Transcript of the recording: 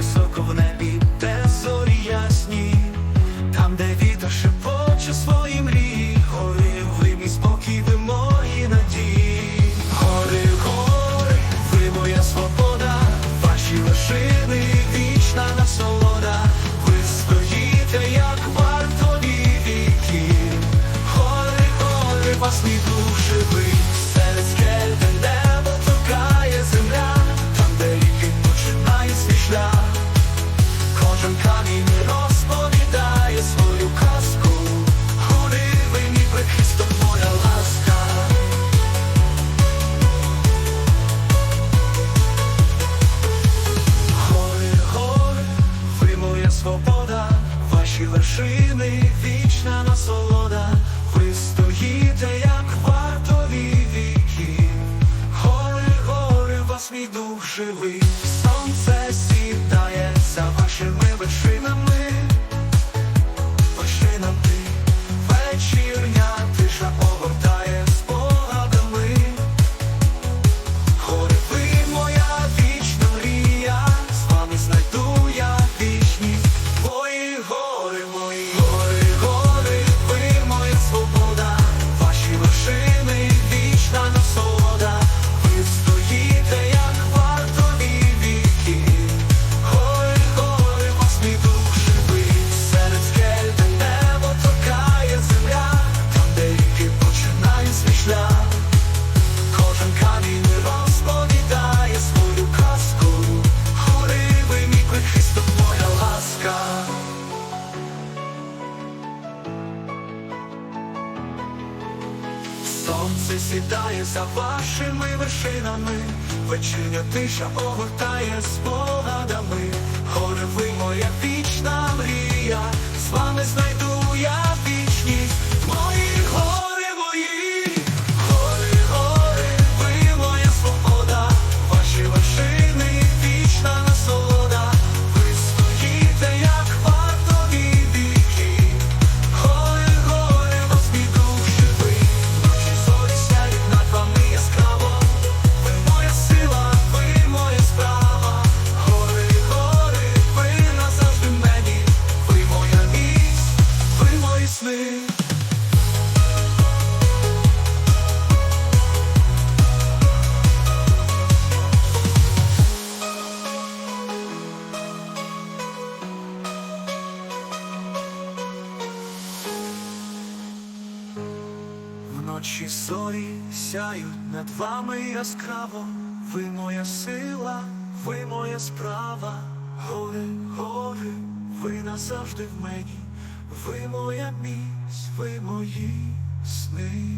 високо в небі, де зорі ясні, там, де вітер шепоче свої мрії, гори, ви мій спокій, ви мої надії. Гори, гори, ви моя свобода, ваші вершини, вічна насолода. Ви стоїте, як вартові віки. Гори, гори, вас мій дух вершини, вічна насолода. Ви стоїте, як вартові віки. Гори, гори, вас мій дух живий. Сонце сідає за вашими вершинами, вечірня тиша огортає спогадами. Гори, ви моя вічна Вночі зорі сяють над вами яскраво, ви моя сила, ви моя справа, гори, гори, ви назавжди в мені, ви моя міць, ви мої сни.